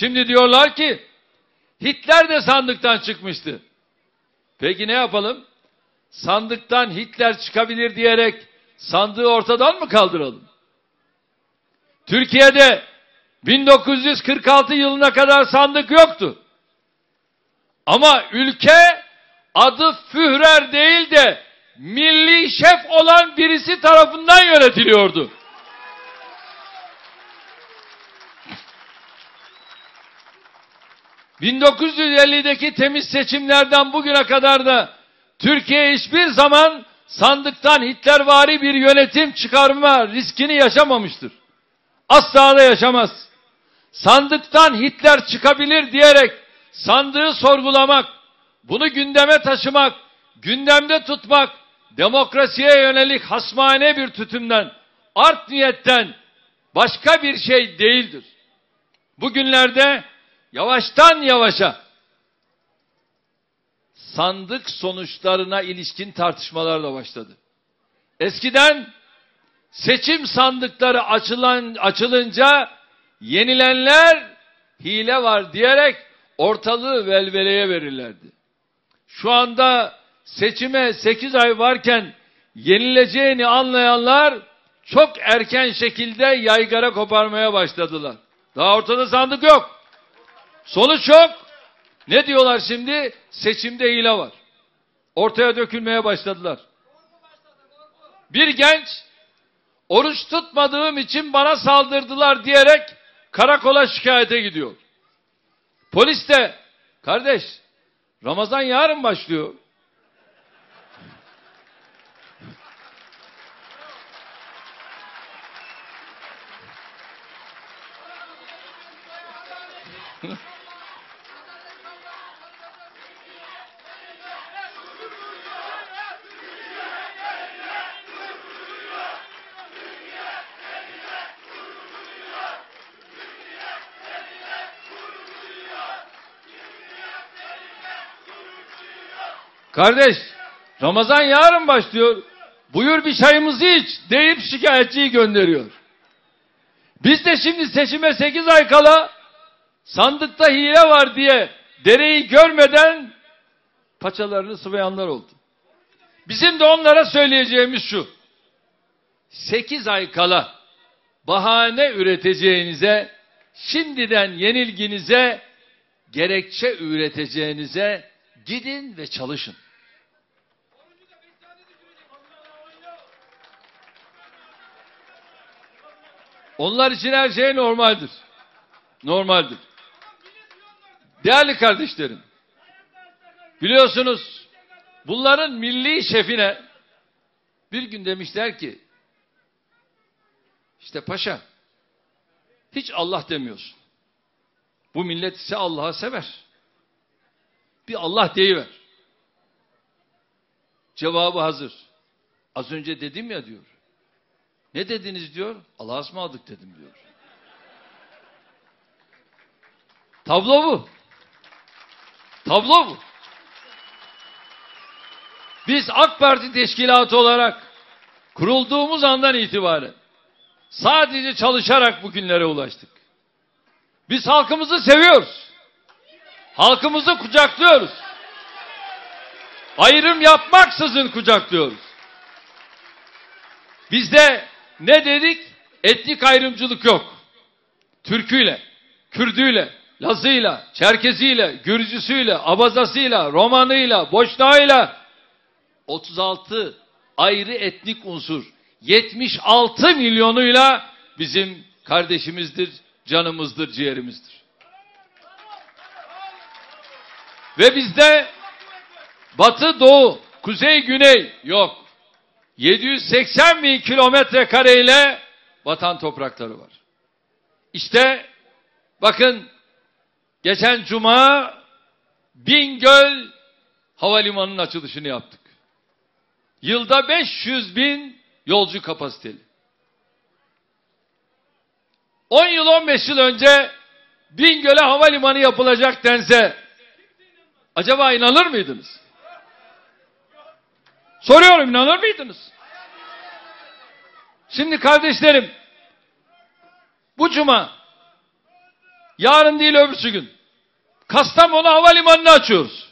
Şimdi diyorlar ki Hitler de sandıktan çıkmıştı. Peki ne yapalım? Sandıktan Hitler çıkabilir diyerek sandığı ortadan mı kaldıralım? Türkiye'de 1946 yılına kadar sandık yoktu. Ama ülke adı Führer değil de milli şef olan birisi tarafından yönetiliyordu. ...1950'deki temiz seçimlerden bugüne kadar da... ...Türkiye hiçbir zaman sandıktan Hitlervari bir yönetim çıkarma riskini yaşamamıştır. Asla da yaşamaz. Sandıktan Hitler çıkabilir diyerek sandığı sorgulamak, bunu gündeme taşımak, gündemde tutmak, demokrasiye yönelik hasmane bir tutumdan, art niyetten başka bir şey değildir. Bugünlerde yavaştan yavaşa sandık sonuçlarına ilişkin tartışmalar da başladı. Eskiden seçim sandıkları açılan, açılınca yenilenler hile var diyerek ortalığı velveleye verirlerdi. Şu anda seçime 8 ay varken yenileceğini anlayanlar çok erken şekilde yaygara koparmaya başladılar. Daha ortada sandık yok. Sonuç yok. Ne diyorlar şimdi? Seçimde hile var. Ortaya dökülmeye başladılar. Bir genç oruç tutmadığım için bana saldırdılar diyerek karakola şikayete gidiyor. Polis de kardeş Ramazan yarın başlıyor. Kardeş Ramazan yarın başlıyor. Buyur bir çayımızı iç deyip şikayetçiyi gönderiyor. Biz de şimdi seçime 8 ay kala sandıkta hile var diye dereyi görmeden paçalarını sıvayanlar oldu. Bizim de onlara söyleyeceğimiz şu. 8 ay kala bahane üreteceğinize, şimdiden yenilginize, gerekçe üreteceğinize gidin ve çalışın. Onlar için her şey normaldir. Normaldir. Değerli kardeşlerim, biliyorsunuz bunların milli şefine bir gün demişler ki, işte paşa, hiç Allah demiyorsun. Bu millet ise Allah'ı sever. Bir Allah deyiver. Cevabı hazır. Az önce dedim ya diyor. Ne dediniz diyor? Allah'a ısmarladık dedim diyor. Tablo bu. Tablo bu. Biz AK Parti teşkilatı olarak kurulduğumuz andan itibaren sadece çalışarak bugünlere ulaştık. Biz halkımızı seviyoruz. Halkımızı kucaklıyoruz. Ayrım yapmaksızın kucaklıyoruz. Bizde ne dedik? Etnik ayrımcılık yok. Türküyle, Kürdüyle, Lazıyla, Çerkeziyle, Gürcüsüyle, Abazasıyla, Romanıyla, Boşnağıyla 36 ayrı etnik unsur 76 milyonuyla bizim kardeşimizdir, canımızdır, ciğerimizdir. Ve bizde batı, doğu, kuzey, güney yok. 780 bin kilometre kareyle vatan toprakları var. İşte bakın geçen cuma Bingöl havalimanının açılışını yaptık. Yılda 500 bin yolcu kapasiteli. 10 yıl 15 yıl önce Bingöl'e havalimanı yapılacak dense acaba inanır mıydınız? Soruyorum inanır mıydınız? Şimdi kardeşlerim bu cuma yarın değil öbürsü gün Kastamonu Havalimanı'nı açıyoruz.